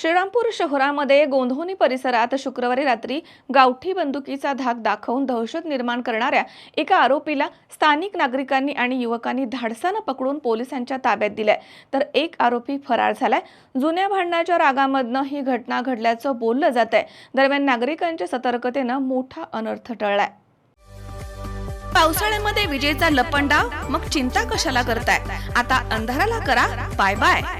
श्रीरामपूर शहरामध्ये गोंधोनी परिसरात शुक्रवारी रात्री गावठी बंदुकीचा धाक दाखवून दहशत निर्माण करणाऱ्या एका आरोपीला स्थानिक नागरिकांनी आणि युवकांनी धाडसानं पकडून पोलिसांच्या ताब्यात दिलाय. तर एक आरोपी फरार झालाय. जुन्या भांडणाच्या रागामधनं ही घटना घडल्याचं बोललं जात आहे दरम्यान नागरिकांच्या सतर्कतेनं मोठा अनर्थ टळलाय. पावसाळ्यामध्ये विजेचा लपंडाव? मग चिंता कशाला करताय? आता अंधाराला करा. Bye bye.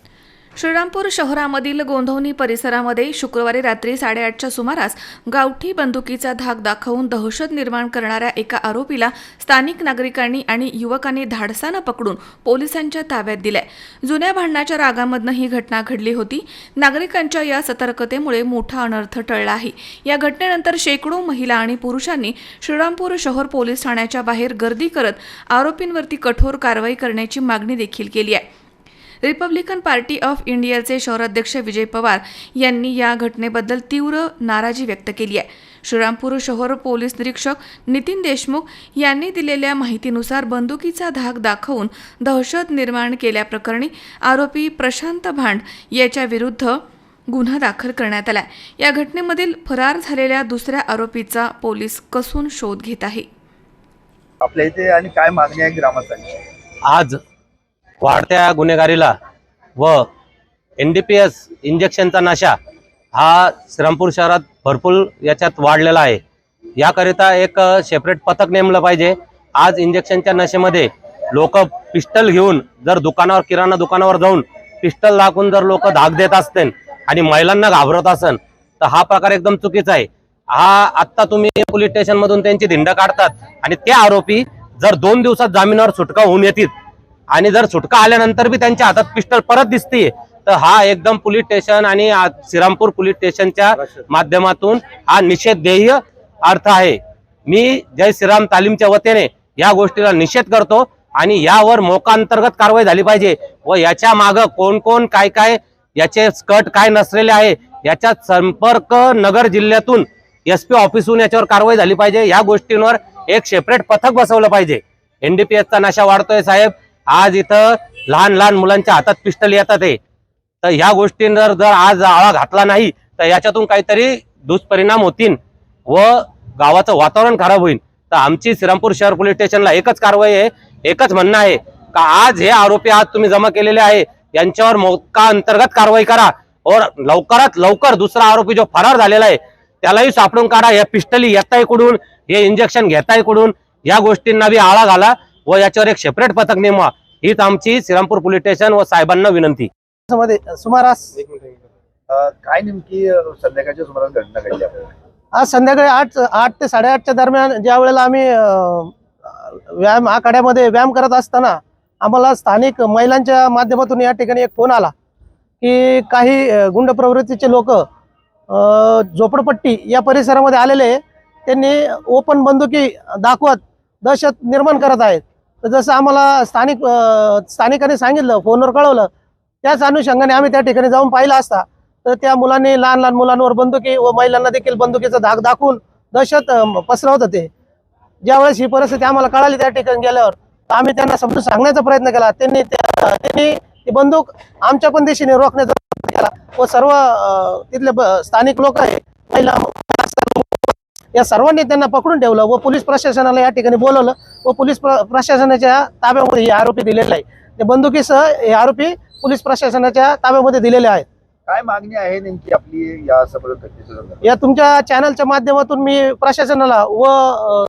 श्रीरामपूर शहरामधील गोंधवणी परिसरामध्ये शुक्रवारी रात्री साडेआठच्या सुमारास गावठी बंदुकीचा धाक दाखवून दहशत निर्माण करणाऱ्या एका आरोपीला स्थानिक नागरिकांनी आणि युवकांनी धाडसानं पकडून पोलिसांच्या ताब्यात दिलाय. जुन्या भांडणाच्या रागामधनं ही घटना घडली होती. नागरिकांच्या या सतर्कतेमुळे मोठा अनर्थ टळला आहे. या घटनेनंतर शेकडो महिला आणि पुरुषांनी श्रीरामपूर शहर पोलीस ठाण्याच्या बाहेर गर्दी करत आरोपींवरती कठोर कारवाई करण्याची मागणी देखील केली आहे. रिपब्लिकन पार्टी ऑफ इंडियाचे शहराध्यक्ष विजय पवार यांनी या घटनेबद्दल तीव्र नाराजी व्यक्त केली आहे. श्रीरामपूर शहर पोलीस निरीक्षक नितीन देशमुख यांनी दिलेल्या माहितीनुसार बंदुकीचा धाक दाखवून दहशत निर्माण केल्याप्रकरणी आरोपी प्रशांत भांड याच्या विरुद्ध गुन्हा दाखल करण्यात आला या घटनेमधील फरार झालेल्या दुसऱ्या आरोपीचा पोलीस कसून शोध घेत आहे. आपल्या इथे आणि काय मागणी आहे ग्रामस्थांची? आज वाढत्या गुन्हेगारीला व एन डी पी एस इंजेक्शनचा नशा हा श्रीरामपूर शहरात भरपूर याच्यात वाढलेला आहे. याकरिता एक सेपरेट पथक नेमलं पाहिजे. आज इंजेक्शनच्या नशेमध्ये लोक पिस्टल घेऊन जर दुकानावर किराणा दुकानावर जाऊन पिस्टल दाखवून जर लोक धाक देत असतील आणि महिलांना घाबरत असन तर हा प्रकार एकदम चुकीचा आहे. हा आत्ता तुम्ही पोलीस स्टेशनमधून त्यांची धिंड काढतात आणि ते आरोपी जर दोन दिवसात जामिनावर सुटका होऊन येतील आणि जर सुटका आल्यानंतर बी त्यांच्या हातात पिस्टल परत दिसते तर हा एकदम पोलीस स्टेशन आणि श्रीरामपूर पोलीस स्टेशनच्या माध्यमातून हा निषेधेय अर्थ आहे. मी जय श्रीराम तालीमच्या वतीने या गोष्टीला निषेध करतो आणि यावर मोकांतर्गत कारवाई झाली पाहिजे व याच्या माग कोण कोण काय काय याचे स्कट काय नसलेले आहे याचा संपर्क नगर जिल्ह्यातून एस पी ऑफिसहून याच्यावर कारवाई झाली पाहिजे. या गोष्टींवर एक सेपरेट पथक बसवलं पाहिजे. एनडीपीएसचा नशा वाढतोय साहेब. आज इथं लहान लहान मुलांच्या हातात पिस्टल येतात आहे तर ह्या गोष्टींवर जर आज आळा घातला नाही तर याच्यातून काहीतरी दुष्परिणाम होतील व गावाचं वातावरण खराब होईल. तर आमची श्रीरामपूर शहर पोलीस स्टेशनला एकच कारवाई आहे एकच म्हणणं आहे का आज हे आरोपी आज तुम्ही जमा केलेले आहे यांच्यावर मोका अंतर्गत कारवाई करा. और लवकरात लवकर दुसरा आरोपी जो फरार झालेला आहे त्यालाही सापडून काढा. या पिस्टली येताय कुठून? हे इंजेक्शन घेताय कुठून? या गोष्टींना बी आळा घाला. व याच्यावर एक सेपरेट पथक नेमवा. हीच आमची श्रीरामपूर पोलीस स्टेशन व साहेबांना विनंती. मध्ये सुमारास काय नेमकी संध्याकाळच्या सुमारास घटना घडली आज संध्याकाळी आठ आठ ते साडेआठच्या दरम्यान ज्या वेळेला आम्ही व्यायाम आखाड्यामध्ये व्यायाम करत असताना आम्हाला स्थानिक महिलांच्या माध्यमातून या ठिकाणी एक फोन आला की काही गुंड प्रवृत्तीचे लोक झोपडपट्टी या परिसरामध्ये आलेले त्यांनी ओपन बंदुकी दाखवत दहशत निर्माण करत आहेत. तर जसं आम्हाला स्थानिक स्थानिकांनी सांगितलं फोनवर कळवलं त्याच अनुषंगाने आम्ही त्या ठिकाणी जाऊन पाहिलं असता. तर त्या मुलांनी लहान लहान मुलांवर बंदुकी व महिलांना देखील बंदुकीचा धाक दाखवून दहशत पसरवत होते. ज्यावेळेस ही परिस्थिती आम्हाला कळाली त्या ठिकाणी गेल्यावर आम्ही त्यांना समजून सांगण्याचा प्रयत्न केला. त्यांनी त्यांनी ती बंदूक आमच्या पण दिशेने रोखण्याचा प्रयत्न केला व सर्व तिथले स्थानिक लोक आहे महिला या सर्वांनी त्यांना पकडून ठेवलं व पोलीस प्रशासनाला या ठिकाणी बोलवलं. व पोलीस प्र- प्रशासनाच्या ताब्यामध्ये हे आरोपी दिलेला आहे ते बंदुकीसह हे आरोपी पोलीस प्रशासनाच्या ताब्यामध्ये दिलेले आहेत. काय मागणी आहे नेमकी आपली या घटनेच्या संदर्भात? या तुमच्या चॅनलच्या माध्यमातून मी प्रशासनाला व अ,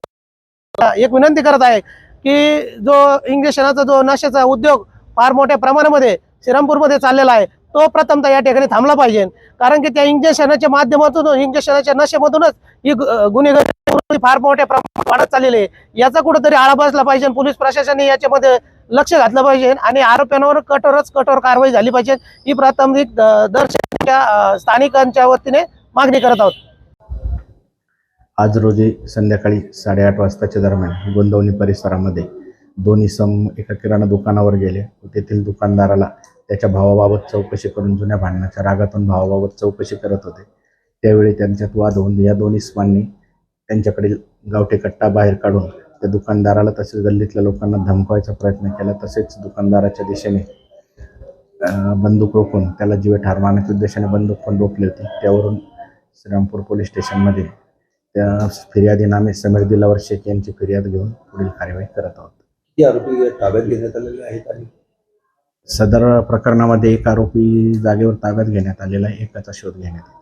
एक विनंती करत आहे की जो इंजेक्शनाचा जो नशेचा उद्योग फार मोठ्या प्रमाणामध्ये श्रीरामपूरमध्ये चाललेला आहे तो प्रथमतः या ठिकाणी थांबला पाहिजे. कारण की त्या इंजेक्शनाच्या माध्यमातून इंजेक्शनाच्या नशेमधूनच ही गु- गुन्हेगारी फार मोठ्या प्रमाणात वाढत चाललेली आहे. याचा कुठेतरी आळा बसला पाहिजे पोलीस प्रशासनाने याच्यामध्ये लक्ष घातलं पाहिजे आणि आरोपींवर कठोरच कठोर कारवाई झाली पाहिजे. ही प्राथमिक द- दर्शनाच्या स्थानिकांच्या वतीने मागणी करत आहोत. आज रोजी संध्याकाळी साडेआठ वाजताच्या दरम्यान गोंदवणी परिसरामध्ये दोन इसम एका किराणा दुकानावर गेले. व तेथील दुकानदाराला त्याच्या भावाबाबत चौकशी करून जुन्या भांडणाच्या रागातून भावाबाबत चौकशी करत होते. त्यावेळी त्यांच्यात वाद होऊन या दोन इस्मांनी त्यांच्याकडील गावठी कट्टा बाहेर काढून त्या दुकानदाराला तसेच गल्लीतल्या लोकांना धमकावायचा प्रयत्न केला. तसेच दुकानदाराच्या दिशेने बंदूक रोखून त्याला जीवे ठार मारण्याच्या उद्देशाने बंदूक पण रोखली होती. त्यावरून श्रीरामपूर पोलीस स्टेशनमध्ये त्या फिर्यादीनामे समीर दिलावर शेख यांची फिर्याद घेऊन पुढील कार्यवाही करत आहोत. किती आरोपी ताब्यात घेण्यात आलेले आहेत आणि? सदर प्रकरणामध्ये एक आरोपी जागेवर ताब्यात घेण्यात आलेला आहे. एकाचा शोध घेण्यात येत. आहे.